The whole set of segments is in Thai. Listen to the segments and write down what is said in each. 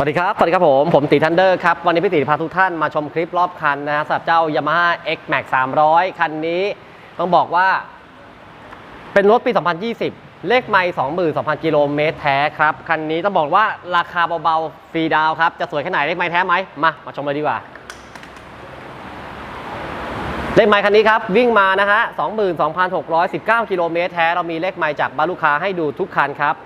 สวัสดีครับ สวัสดีครับผม ผมตีทันเดอร์ครับ วันนี้พี่ตีพาทุกท่านมาชมคลิปรอบคันนะสำหรับเจ้า Yamaha X Max 300 คันนี้ ต้องบอกว่า เป็นรถปี 2020 เลขไม่22,000 กิโลเมตรแท้ครับ คันนี้ต้องบอกว่าราคาเบาๆ ฟรีดาวครับ จะสวยแค่ไหนเลขไม่แท้ไหมมา มาชมเลยดีกว่า เลขไมล์คันนี้ครับ วิ่งมานะฮะ22,619 กิโลเมตรแท้ เรามีเลขไมล์จากบ้านลูกค้าให้ดูทุกคันครับ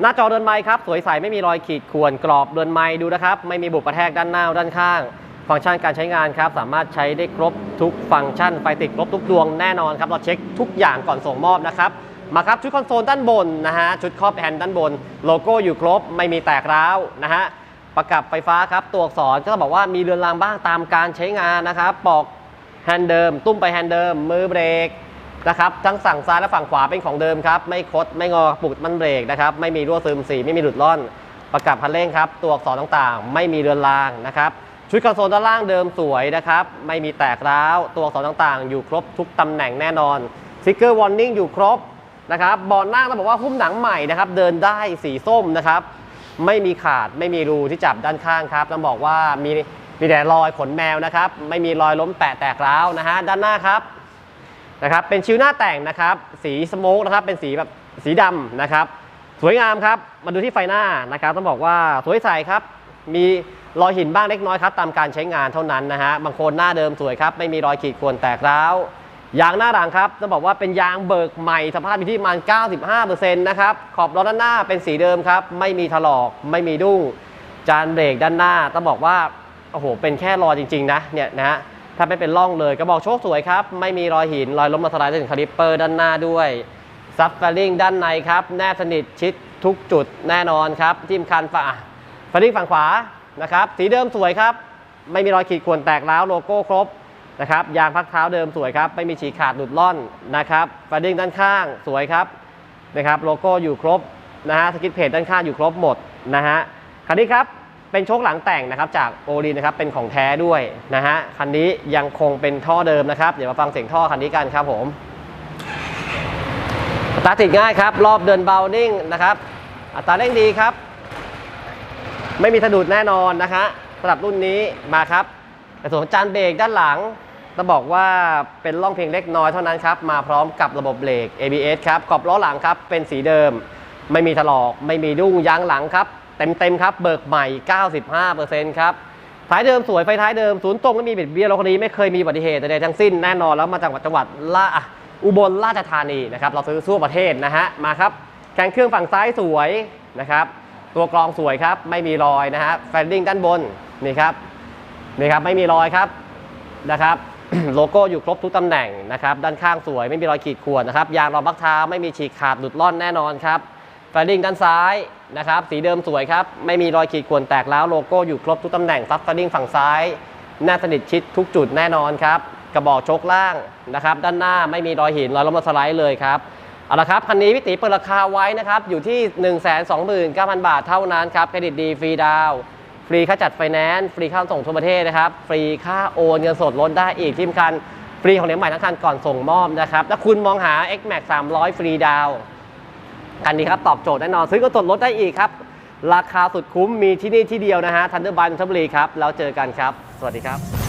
หน้าจอเดินไมล์ครับ สวยใสไม่มีรอยขีดข่วนกรอบเดินไมล์ดูนะครับ ไม่มีบุบกระแทกด้านหน้าด้านข้าง ฟังก์ชันการใช้งานครับ สามารถใช้ได้ครบทุกฟังก์ชันไฟติดครบทุกดวงแน่นอนครับ เราเช็คทุกอย่างก่อนส่งมอบนะครับ มาครับชุดคอนโซลด้านบนนะฮะ ชุดครอบแฮนด์ด้านบน โลโก้อยู่ครบ ไม่มีแตกร้าวนะฮะ ประกับไฟฟ้าครับ ตัวอักษรก็ต้องบอกว่ามีเรือนรางบ้างตามการใช้งานนะครับ ปอกแฮนด์เดิม ตุ้มไปแฮนด์เดิม มือเบรก นะครับทั้งฝั่งซ้ายและฝั่งขวาเป็นของเดิมครับ ไม่คดไม่งอปุดมันเบรกนะครับไม่มีรั่วซึมสีไม่มีหลุดร่อน ประกับคันเร่งครับ ตัวอักษรต่างๆ ไม่มีเรือนรางนะครับชุดคอนโซลด้านล่างเดิมสวยนะครับไม่มีแตกร้าว ตัวอักษรต่างๆ อยู่ครบทุกตำแหน่งแน่นอนสติกเกอร์วอร์นิ่งอยู่ครบนะครับเบาะนั่งต้องบอกว่าหุ้มหนังใหม่นะครับเดินได้สีส้มนะครับไม่มีขาดไม่มีรูที่จับด้านข้างครับต้องบอกว่ามีมีแต่รอยขนแมวนะครับไม่มีรอยล้มแปะแตกร้าวนะฮะด้านหน้าครับ นะครับเป็นชิวหน้าแต่งนะครับสีสโมกนะครับเป็นสีแบบสีดำนะครับสวยงามครับมาดูที่ไฟหน้านะครับต้องบอกว่าสวยใสครับมีรอยหินบ้างเล็กน้อยครับตามการใช้งานเท่านั้นนะฮะบางคนหน้าเดิมสวยครับไม่มีรอยขีดข่วนแตกร้าวยางหน้าหลังครับต้องบอกว่าเป็นยางเบิกใหม่สภาพอยู่ที่ประมาณ 95%นะครับขอบล้อด้านหน้าเป็นสีเดิมครับไม่มีถลอกไม่มีดุ้งจานเบรกด้านหน้าต้องบอกว่าโอ้โหเป็นแค่รอยจริงๆนะเนี่ยนะฮะ ถ้าไม่เป็นร่องเลยกระบอกโชคสวยครับ ไม่มีรอยหิน รอยล้มมาสไลด์ถึงคาลิปเปอร์ด้านหน้าด้วยซับแฟลิงด้านในครับ แนบสนิทชิดทุกจุดแน่นอนครับทิมคันฝาแฟลิงฝั่งขวานะครับ สีเดิมสวยครับ ไม่มีรอยขีดข่วนแตกร้าวโลโก้ครบนะครับยางพักเท้าเดิมสวยครับ ไม่มีฉีกขาดหลุดล่อนนะครับฟาดิ้งด้านข้างสวยครับนะครับ โลโก้อยู่ครบนะฮะสกิทเพจด้านข้างอยู่ครบหมดนะฮะคันนี้ครับ เป็นโชคหลังแต่งนะครับจากโอลีนะครับเป็นของแท้ด้วยนะฮะคันนี้ยังคงเป็นท่อเดิมนะครับเดี๋ยวมาฟังเสียงท่อคันนี้กันครับผมอัตราติดง่ายครับ รอบเดินเบานิ่งนะครับ อัตราเร่งดีครับ ไม่มีสะดุดแน่นอนนะคะสำหรับรุ่นนี้มาครับแต่ส่วนจานเบรกด้านหลังต้องบอกว่าเป็นร่องเพียงเล็กน้อยเท่านั้นครับ มาพร้อมกับระบบเบรก ABS ครับขอบล้อหลังครับเป็นสีเดิม ไม่มีถลอก ไม่มีดุ้งยางหลังครับ เต็มๆครับ เบิกใหม่ 95%ครับท้ายเดิมสวยไฟท้ายเดิมศูนย์ตรงไม่มีบิดเบี้ยวรถคันนี้ไม่เคยมีอุบัติเหตุใดๆทั้งสิ้นแน่นอนแล้วมาจากจังหวัดละอะอุบลราชธานีนะครับเราซื้อทั่วประเทศนะฮะมาครับแกงเครื่องฝั่งซ้ายสวยนะครับตัวกรองสวยครับไม่มีรอยนะฮะแฟนดิ้งด้านบนนี่ครับนี่ครับไม่มีรอยครับนะครับโลโก้อยู่ครบทุกตำแหน่งนะครับด้านข้างสวยไม่มีรอยขีดข่วนนะครับยางรองบักเท้าไม่มีฉีกขาดหลุดล่อนแน่นอนครับ แฟนดิ้งด้านซ้ายนะครับ สีเดิมสวยครับ ไม่มีรอยขีดข่วนแตกแล้วโลโก้อยู่ครบทุกตำแหน่งซับแฟนดิ้งฝั่งซ้ายแน่สนิทชิดทุกจุดแน่นอนครับ กระบอกชคล่างนะครับ ด้านหน้าไม่มีรอยหินรอยล้มสไลด์เลยครับเอาละครับคันนี้พี่ตีเปิดราคาไว้นะครับ อยู่ที่ 129,000 บาทเท่านั้นครับเครดิตดีฟรีดาวฟรีค่าจัดไฟแนนซ์ฟรีค่าส่งทั่วประเทศนะครับ ฟรีค่าโอนเงินสดลดได้อีกที่สำคัญฟรีของเหรียญใหม่ทั้งคันก่อนส่งมอบนะครับถ้าคุณมองหา X Max 300 ฟรีดาว คันนี้ครับตอบโจทย์แน่นอน ซื้อก็สดลดได้อีกครับ ราคาสุดคุ้มมีที่นี่ที่เดียวนะฮะทันเดอร์บันทับรีครับ แล้วเจอกันครับ สวัสดีครับ